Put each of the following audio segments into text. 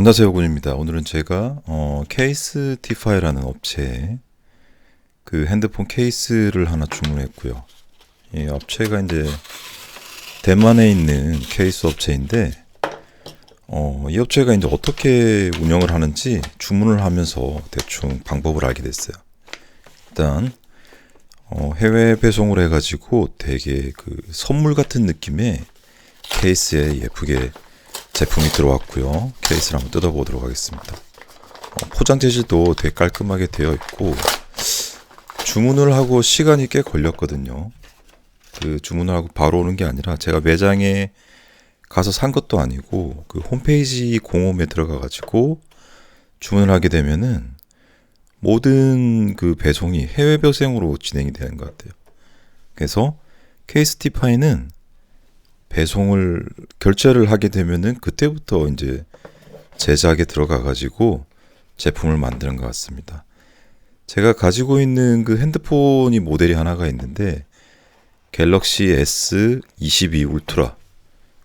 안녕하세요 군입니다. 오늘은 제가 어, 케이스 티파이라는 업체에 그 핸드폰 케이스를 하나 주문했고요. 이 업체가 이제 대만에 있는 케이스 업체인데 어, 이 업체가 이제 어떻게 운영을 하는지 주문을 하면서 대충 방법을 알게 됐어요. 일단 어, 해외 배송을 해가지고 되게 그 선물 같은 느낌의 케이스에 예쁘게 제품이 들어왔고요. 케이스를 한번 뜯어보도록 하겠습니다. 어, 포장 재질도 되게 깔끔하게 되어 있고 주문을 하고 시간이 꽤 걸렸거든요. 그 주문을 하고 바로 오는 게 아니라 제가 매장에 가서 산 것도 아니고 그 홈페이지 공홈에 들어가 가지고 주문을 하게 되면은 모든 그 배송이 해외 배송으로 진행이 되는 것 같아요. 그래서 케이스 티파이는 배송을 결제를 하게 되면은 그때부터 이제 제작에 들어가 가지고 제품을 만드는 것 같습니다. 제가 가지고 있는 그 핸드폰이 모델이 하나가 있는데 갤럭시 S22 울트라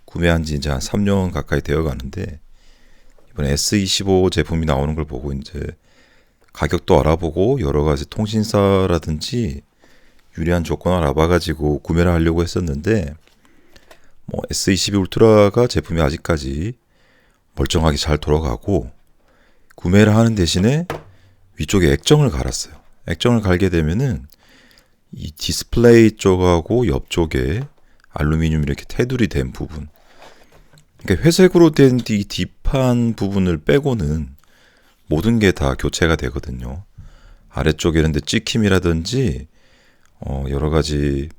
구매한 지 이제 한 3년 가까이 되어 가는데 이번 S25 제품이 나오는 걸 보고 이제 가격도 알아보고 여러 가지 통신사라든지 유리한 조건을 알아봐 가지고 구매를 하려고 했었는데 뭐 S22 울트라가 제품이 아직까지 멀쩡하게 잘 돌아가고 구매를 하는 대신에 위쪽에 액정을 갈았어요. 액정을 갈게 되면은 이 디스플레이 쪽하고 옆쪽에 알루미늄 이렇게 테두리 된 부분 그러니까 회색으로 된 이 뒷판 부분을 빼고는 모든 게 다 교체가 되거든요. 아래쪽에 이런데 찍힘이라든지 어 여러 가지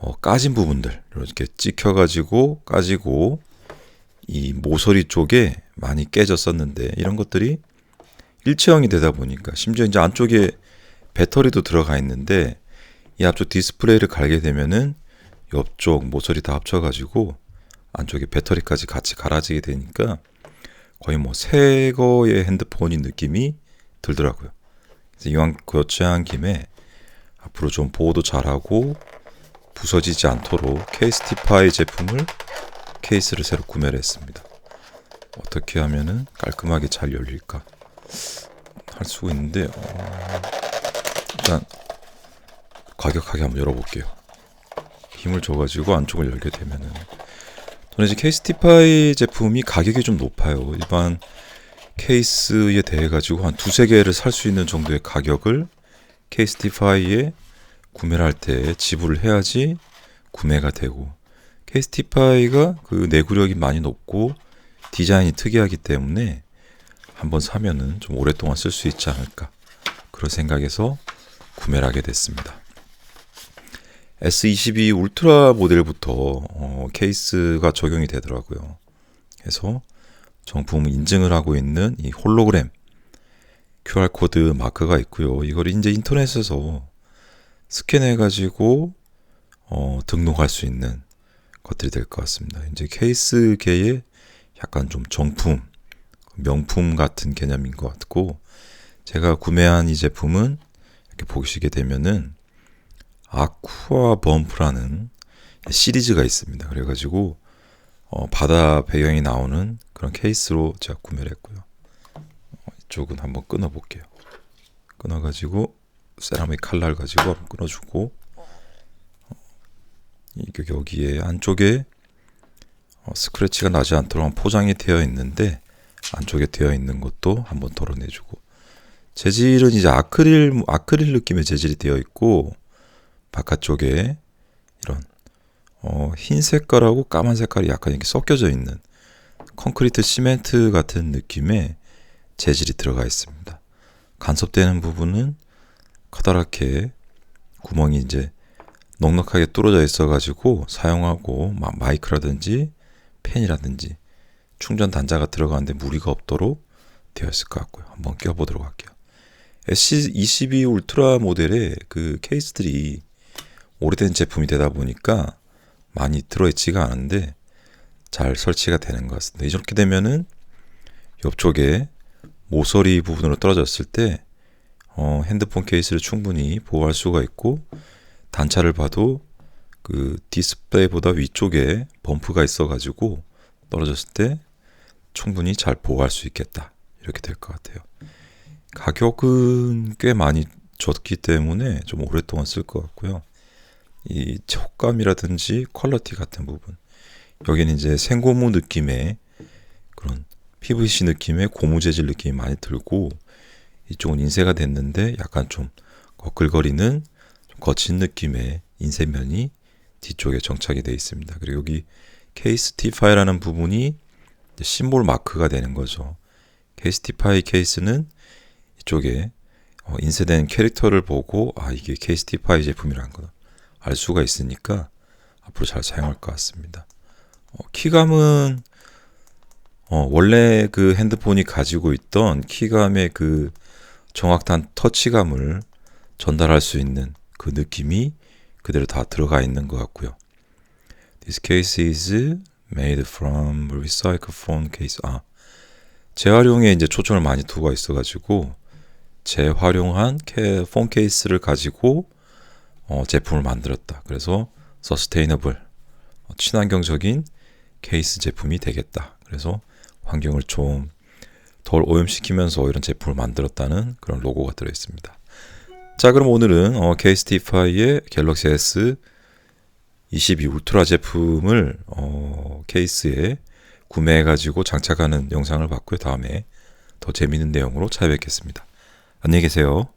어, 까진 부분들 이렇게 찍혀가지고 까지고 이 모서리 쪽에 많이 깨졌었는데 이런 것들이 일체형이 되다 보니까 심지어 이제 안쪽에 배터리도 들어가 있는데 이 앞쪽 디스플레이를 갈게 되면은 옆쪽 모서리 다 합쳐가지고 안쪽에 배터리까지 같이 갈아지게 되니까 거의 뭐 새 거의 핸드폰인 느낌이 들더라고요. 그래서 이왕 교체한 김에 앞으로 좀 보호도 잘하고 부서지지 않도록 케이스티파이 제품을 케이스를 새로 구매를 했습니다. 어떻게 하면은 깔끔하게 잘 열릴까 할 수가 있는데 어... 일단 과격하게 한번 열어볼게요. 힘을 줘가지고 안쪽을 열게 되면은 저는 이제 케이스티파이 제품이 가격이 좀 높아요. 일반 케이스에 대해 가지고 한 두세 개를 살 수 있는 정도의 가격을 케이스티파이에 구매를 할 때 지불을 해야지 구매가 되고 케이스티파이가 그 내구력이 많이 높고 디자인이 특이하기 때문에 한번 사면은 좀 오랫동안 쓸 수 있지 않을까 그런 생각에서 구매를 하게 됐습니다. S22 울트라 모델부터 어, 케이스가 적용이 되더라고요. 그래서 정품 인증을 하고 있는 이 홀로그램 QR 코드 마크가 있고요. 이걸 이제 인터넷에서 스캔해 가지고 어, 등록할 수 있는 것들이 될 것 같습니다. 이제 케이스계의 약간 좀 정품, 명품 같은 개념인 것 같고 제가 구매한 이 제품은 이렇게 보시게 되면은 아쿠아 범프라는 시리즈가 있습니다. 그래가지고 어, 바다 배경이 나오는 그런 케이스로 제가 구매를 했고요. 어, 이쪽은 한번 끊어볼게요. 끊어가지고 세라믹 칼날 가지고 끊어주고 어, 여기에 안쪽에 어, 스크래치가 나지 않도록 포장이 되어 있는데 안쪽에 되어 있는 것도 한번 덜어내주고 재질은 이제 아크릴 아크릴 느낌의 재질이 되어 있고 바깥쪽에 이런 어, 흰 색깔하고 까만 색깔이 약간 이렇게 섞여져 있는 콘크리트 시멘트 같은 느낌의 재질이 들어가 있습니다. 간섭되는 부분은 커다랗게 구멍이 이제 넉넉하게 뚫어져 있어가지고 사용하고 마이크라든지 펜이라든지 충전 단자가 들어가는데 무리가 없도록 되어 있을 것 같고요. 한번 껴보도록 할게요. SC22 울트라 모델의 그 케이스들이 오래된 제품이 되다 보니까 많이 들어있지가 않은데 잘 설치가 되는 것 같습니다. 이렇게 되면은 옆쪽에 모서리 부분으로 떨어졌을 때 어, 핸드폰 케이스를 충분히 보호할 수가 있고 단차를 봐도 그 디스플레이보다 위쪽에 범프가 있어가지고 떨어졌을 때 충분히 잘 보호할 수 있겠다. 이렇게 될 것 같아요. 가격은 꽤 많이 줬기 때문에 좀 오랫동안 쓸 것 같고요. 이 촉감이라든지 퀄리티 같은 부분. 여기는 이제 생고무 느낌의 그런 PVC 느낌의 고무 재질 느낌이 많이 들고 이쪽은 인쇄가 됐는데 약간 좀 거끌거리는 좀 거친 느낌의 인쇄면이 뒤쪽에 정착이 되어 있습니다. 그리고 여기 케이스 T5라는 부분이 심볼 마크가 되는 거죠. 케이스 T5 케이스는 이쪽에 어, 인쇄된 캐릭터를 보고 아 이게 케이스 T5 제품이라는 걸 알 수가 있으니까 앞으로 잘 사용할 것 같습니다. 어, 키감은 어, 원래 그 핸드폰이 가지고 있던 키감의 그 정확한 터치감을 전달할 수 있는 그 느낌이 그대로 다 들어가 있는 것 같고요. This case is made from recycled phone case. 아, 재활용에 이제 초점을 많이 두고 있어가지고 재활용한 캐, 폰 케이스를 가지고 어, 제품을 만들었다. 그래서 서스테이너블 어, 친환경적인 케이스 제품이 되겠다. 그래서 환경을 좀 덜 오염시키면서 이런 제품을 만들었다는 그런 로고가 들어 있습니다. 자, 그럼 오늘은 어, 케이스티파이의 갤럭시 S 22 울트라 제품을 어, 케이스에 구매해가지고 장착하는 영상을 봤고요. 다음에 더 재밌는 내용으로 찾아뵙겠습니다. 안녕히 계세요.